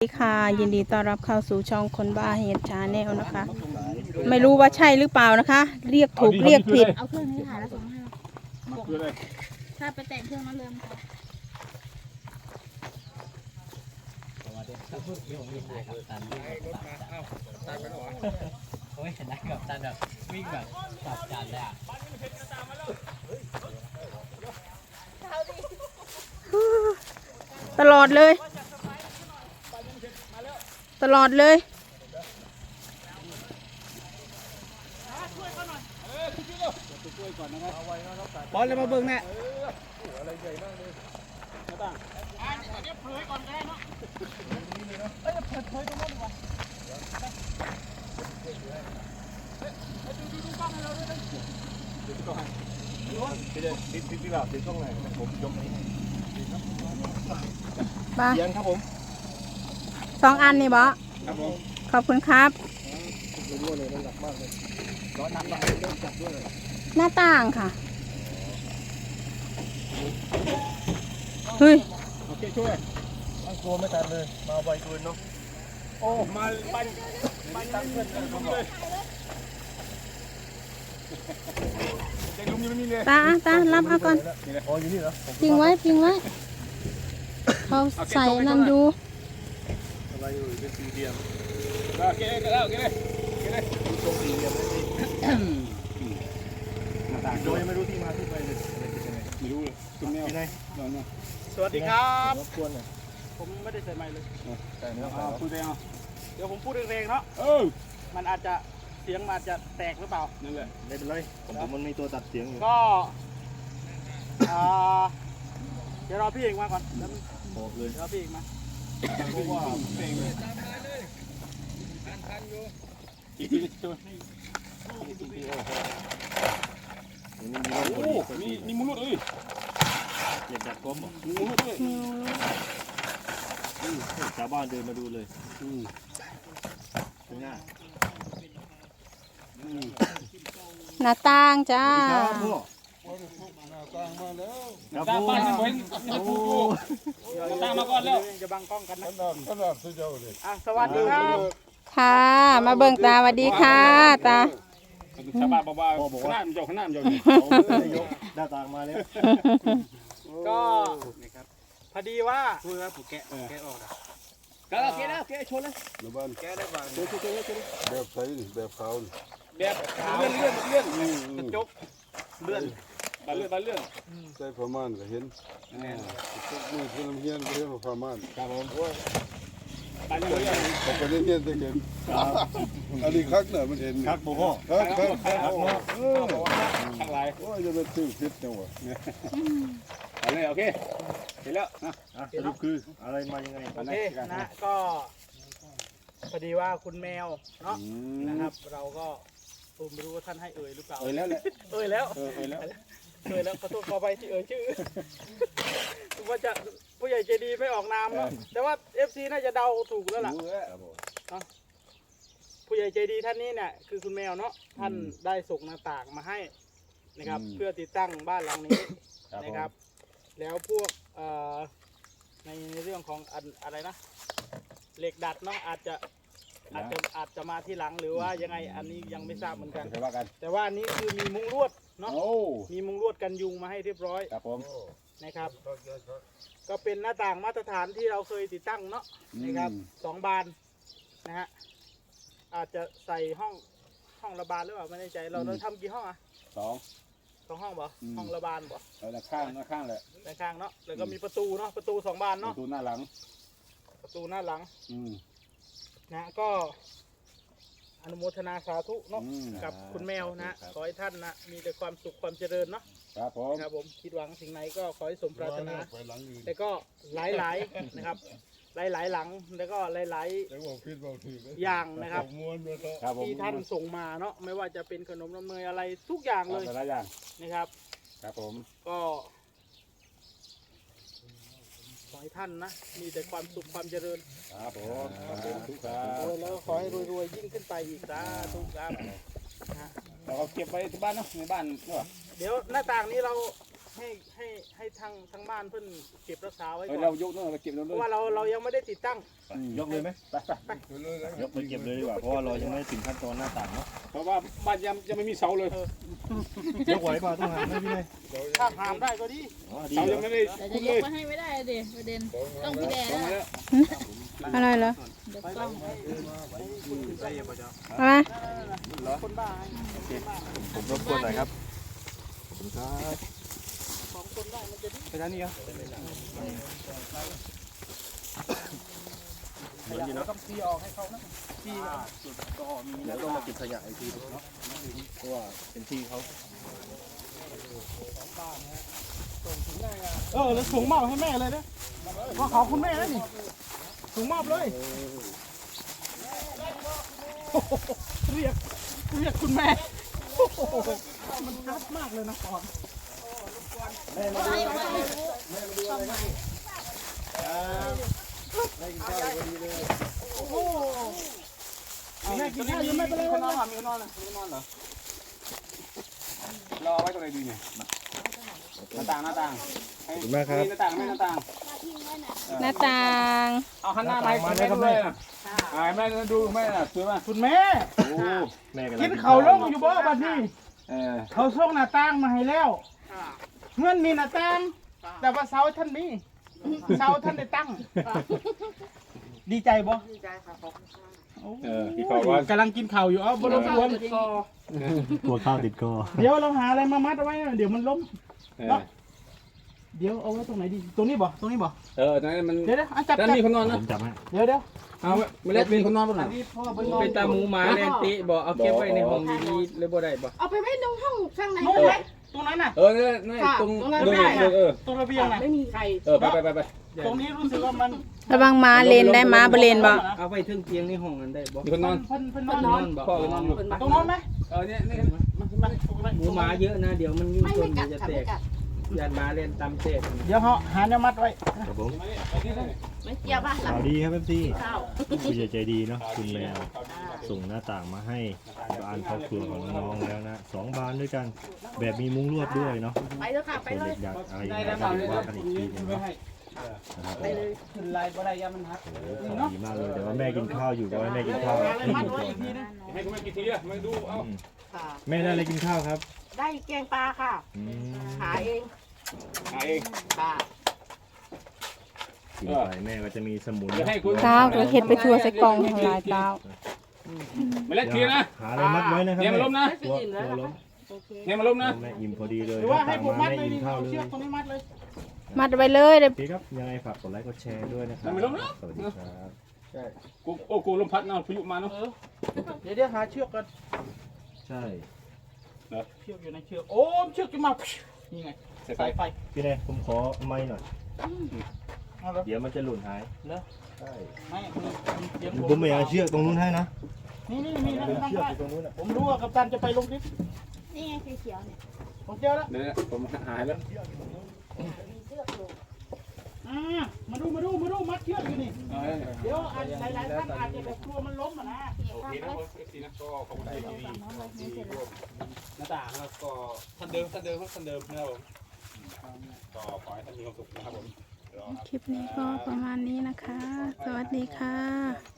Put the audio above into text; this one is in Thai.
สวัสดีค่ะยินดีต้อนรับเข้าสู่ช่องคนบ้าเฮดชาแนลนะคะ ไม่รู้ว่าใช่หรือเปล่านะคะ เรียกถูกเรียกผิดเอาเครื่องนี้ค่ะแล้วส่งมาให้เรามาคืออะไรถ้าไปแต่งเครื่องแล้วเริ่มค่ะโอ้ยเห็นได้กับตันแบบวิ่งแบบสับจันเลยอะตลอดเลย ตลอดเลยบอลเลยมาเบิ่งแน่มาเสียงครับผม สองอันนี่บอครับผมขอบคุณครับรู้เลยมันหนักมากเลยร้อนน้ำลายเริ่มจับด้วยหน้าต่างค่ะ เฮ้ย โอเคช่วยตั้งตัวไม่ทันเลย มาไวเกินเนาะ โอ้ มาปั้นปั้นตั้งเพื่อนกันเลยเด็กลุงยังไม่มีเลยตาอะตารับเอาก่อนนี่นะอ๋ออยู่นี่เหรอ พิงไว้ พิงไว้ เขาใส่นั่นดู อะไรอยู่เป็นสี่เหลี่ยมโอเคก็แล้วโอเคเลยโอเคเลยดูทรงสี่เหลี่ยมเลยสิหน้าต่างโดยไม่รู้ที่มาที่ไปเลยไม่รู้เลยคุณแมวไงนอนเนาะสวัสดีครับรบกวนหน่อยผมไม่ได้ใส่ไมค์เลยใส่เนื้อใส่แล้วคุยไปเอาเดี๋ยวผมพูดแรงๆเนาะเออมันอาจจะเสียงมันอาจจะแตกหรือเปล่านั่นแหละไม่เป็นไรผมมันมีตัวตัดเสียงอยู่ก็อ่าเดี๋ยวรอพี่เอกมาก่อนบอกเลยรอพี่เอกมา เพราะว่าเพลงเลยอีกทีช่วยโอ้มีมีมุลุดเอ้ยอยากจัดก้มบอกมีมุลุดด้ยชาวบ้านเดินมาดูเลยอืมข้างหน้าอืมหน้าต่างจ้าครับพ่อตามบ้านเห็นโอ้ ตามมาก่อนแล้วจะบังกล้องกันนะขนาดขนาดสุดยอดเลยอะสวัสดีครับค่ะ มาเบิ่งตาสวัสดีค่ะ ตาชาวบ้านบอกว่าขนาดมันเจ้าขนาดมันเจ้านี่หน้าต่างมาแล้วก็พอดีว่าพูดว่าผูกแกะแกะออกนะก็โอเคแล้วโอเคชนเลยในบ้านแกะได้บ้างชนชนชนชนแบบไทยนี่แบบขาวนี่แบบเลื่อนเลื่อนเลื่อนกระจกเลื่อน บานเลื่อนบานเลื่อนใส่ผ้าม่านก็เห็นนี่คือน้ำเฮียนก็เห็นว่าผ้าม่านครับผมบานเลื่อนเขาไปเล่นเฮียนจะเห็นอันนี้คักน่ะมันเห็นครับพ่อคักคักคักโอ้เออทั้งหลายโอ้ยจะเป็นซื้อผิดจังวะไปเลยโอเคเห็นแล้วนะอะสรุปคืออะไรมายังไงโอเคนะก็พอดีว่าคุณแมวเนาะนะครับ เราก็ผมไม่รู้ว่าท่านให้เอ่ยหรือเปล่า เออแล้วแหละเอ่ยแล้วเออเออแล้ว เอ่ยแล้วขอโทษขอไปที่เอ่ยชื่อว่าจะผู้ใหญ่ใจดีไม่ออกนามเนาะแต่ว่าเอฟซีน่าจะเดาถูกแล้วล่ะผู้ใหญ่ใจดีท่านนี้เนี่ยคือคุณแมวเนาะท่านได้ส่งหน้าต่างมาให้นะครับอืมเพื่อติดตั้งบ้านหลังนี้ ครับผมนะครับ แล้วพวกเอ่อในเรื่องของอันอะไรนะ เหล็กดัดเนาะอาจจะอาจจะอาจจะมาที่หลังหรือว่ายังไงอันนี้ยังไม่ทราบเหมือนกัน เดี๋ยวว่ากันแต่ว่าอันนี้คือมีมุ้งลวด เนาะโอ้มีมุ้งลวดกันยุงมาให้เรียบร้อยครับผมนะครับ ก็เป็นหน้าต่างมาตรฐานที่เราเคยติดตั้งเนาะนะครับสองบานนะฮะอาจจะใส่ห้องห้องระบานหรือเปล่าไม่แน่ใจ เราเราทำกี่ห้องอะสองสองห้องบ่อืมห้องระบานบ่แล้วด้านข้างด้านข้างแหละด้านข้างเนาะแล้วก็มีประตูเนาะประตูสองบานประเนาะตูหน้าหลัง ประตูหน้าหลังอืมนะก็อ นุโมทนาสาธุเนาะอืม กับคุณแมวนะครัขบอให้ท่านนะมีแต่ความสุขความเจริญเนาะครับผมครับผมคิดหวังสิ่งไหนก็ขอให้สมปรารถนา ไปหลังอื่นแต่ก็หลายๆนะครับ หลายๆหลังแล้วก็หลาย แต่ว่าผิดบ่ถูกๆอย่างนะครับ ม้วนไปเถอะครับผมที่ท่านส่งมาเนาะไม่ว่าจะเป็นขนมน้ำเนยอะไรทุกอย่างเลยแต่ละอย่างนะครับ ครับผม ก็ขอ ให้ท่านนะ มีแต่ความสุขความเจริญ ครับผมขอบคุณทุกครัเอบอแล้วขอให้รวยๆยิ่งขึ้นไปอีกสาธุครับนะเราก็เก็บไว้ที่บ้านเนาะในบ้านเนาะเดี๋ยวหน้าต่างนี้เรา ให้ให้ให้ทางทางบ้านเพิ่นเก็บรักษาไว้เอก่ออนเรายกนั่นเราเก็บเราเพเลราะยว่าเราเรายังไม่ได้ติดตั้ง ยกเลยไหมยกไปเก็บเลยดีกว่าเพราะว่าเรายังไม่ถึงขั้นตอนหน้าต่างเนาะเพราะว่าบ้านยังยังไม่มีเสาเลยยกไหวเปล่าต้องหาไหมพี่เลยถ้าหามได้ก็ดีอ๋อดีเสาเหรยัองไม่ได้แต่จะคุณยเลกยมาให้ไม่ได้เด็ประเด็นต้องพี่แดงต้องมาแล้วแล้วอะไรเหรอเดี๋ยวกล้องอะไรคนบ้าให้ผมรบกวนหน่อยครับ ของคนได้มันจะดีไปทางนี้ครับขยะเราต้องตีออกให้เขานะตีเดี๋ยวต้องมาเก็บขยะอีกทีเนาะเพราะว่าเป็นที่เขาเออแล้วถุงมอบให้แม่เลยนะว่าของคุณแม่นะนี่ถุงมอบเลยโอ้โหเรียกเรียกคุณแม่โอ้โหมันชัดมากเลยนะก่อนโอ้โห แม่กินข้าวยังไม่เป็นไรมีคนนเลอนยเหรอมีคนนอนเหรอมีคนนอนเหรอรอไว้ตรงไหนดีเนี่ยหน้าต่างหน้าต่างขอบคุณมากครับ หน้าต่างไม่หน้าต่างหน้าต่างเอาหันหน้าไปมาได้ครับแม่น่ะอ่าแม่ดูแม่น่ะสวยป่ะคุณแม่โอ้แม่กำลังกินเขาลงอยู่บ่บัดนี้เออเขาส่งหน้าต่างมาให้แล้ว เงื่อนมีหน้าต่างแต่ว่าเสาท่านมีเสาท่านได้ตั้ง ดีใจบ่ดีใจครับเออพี่ขอว่า กำลังกินข่าวอยู่เอ้าบรบกวนกลัวข้าวติดคอเดี๋ยวเราหาอะไรมามัดเอาไว้นะเดี๋ยวมันล้ม เออ เดี๋ยวเอาไว้ตรงไหนดี ตรงนี้บ่ ตรงนี้บ่ เออตอนนั้นมันเดี๋ยวเดี๋ยวอะจับตอนจันั้นบมีคนนอนผนะมจับให้เดี๋ยวเดี๋ยวเอาไม่เล็กมีคนนอนป่ะน่ะนี่พ่อเป็นนอนเป็นตาหมูหมาแลนติบอกเอาเก็บไว้ในห้องดีๆเลยบ่ได้บ่เอาไปไว้ในห้องข้างในนู่นไหมตรงนั้นน่ะ เออเนี่ยเนี่ยตรงตรงนั้นตรงได้นี้เออตรงระเบียงน่ะ ไม่มีใครเออไปไปไปไปตรงนี้รู้สึกว่ามันระวังม้าเลนได้ม้าบเลนบ่เอาไว้ถึงเตียงในห้องนั้นได้บ่มีคนนอน เพิ่นเพิ่นนนออนนบ่พ่อก็นอนอยู่ ตรงนั้นไหมเออเนี่ยเนี่ยหมูหมาเยอะนะเดี๋ยวมันยิ่งไม่ชไม่นกัดจะค่ะแตไม่กกัด ยานหมาเล่นตามแตกเดี๋ยวเขาหาแนวมัดไว้ครับผมไม่เกี่ยวป่ะหลัข่าวดีครับเอฟซีข้าวผู้ใหญ่ใจดีเนาะคุณแมวส่งหน้าต่างมาให้บ้านครอบครัวของน้องๆแล้วนะสองบานด้วยกัน แบบมีมุ้งลวดด้วยเนาะไปเถอะค่ะไปส่วนเลยเด็กอยากอะไรยังไงก็เดี๋ยวว่ากันอีกทีหนึงเนาะ นะครับไปเลยขึ้นลายบ่ได้ยามันหักโอ้ข่าวดีมากเลยแต่ว่าแม่กินข้าวอยู่ก็ให้แม่กินข้าวหาอะไรให้มัดดูไว้ก่ออีนกทีนะนึงให้คุณแม่กี่ทีอะมาดูเอาอืมค่ะ แม่ได้อะไรกินข้าวครับได้แกงปลาค่ะ อืมหาเองหาเอง ค่ะกินไปแม่ก็จะมีสมุนเดี๋ยวให้คุณ เต้าก็เฮ็ดไปทั่วใส่กล่องทางหลายเต้าไม่เล็กทีนะหาอะไรมัดไว้นะครับเนี่ยมาล้มนะกลัวกลัวล้มโอเคเนี่ยมาล้มนะ แม่อิ่มพอดีเลยหรือว่าให้ต่างผมมามัดแม่เลยอิ่มนี่ข้าวเอาเลเชือยกตรงนี้มัดเลย มัดไว้เลยเดี๋ยวโอเคครับ ยังไงฝากกดไลค์กดแชร์ด้วยนะครับไม่ล้มนะสวัสดีครับ กูโอ้กูลมพัดนะพายุมาเนาะ เดี๋ยวเดี๋ยวหาเชือกกันใช่ เชือกอยู่ในเชือกโอ้เชือกจะมานี่ไงใส่ไฟ สายไฟพี่เนยผมขอไม้หน่อย เอาเลยเดี๋ยวมันจะหล่นหาย เหรอใช่ไม่เดี๋ยวผมไม่เอาเชือกตรงนู้นให้นะนี่นี่มีนะเป็นนั่งเชือกได้อยู่ตรงนู้นอะผมรู้ว่ากัปตันจะไปลงคลิปนี่ไงสีเขียวเนี่ยผมเจอแล้ว เดี๋ยวผมหายแล้ว อ่ามาดูมาดูมาดูมัดเชือกอยู่นี่เออเดี๋ยวอาจหลายๆท่านอาจจะแบบกลัวมันล้มอะนะโอเคนะเอฟซีนะก็ขอบคุณที่ดีหน้าต่างแล้วก็ท่านเดิมท่านเดิมท่านเดิมนะครับผมก็ขอให้ท่านมีความสุขนะครับผม คลิปนี้ก็ประมาณนี้นะคะ สวัสดีค่ะ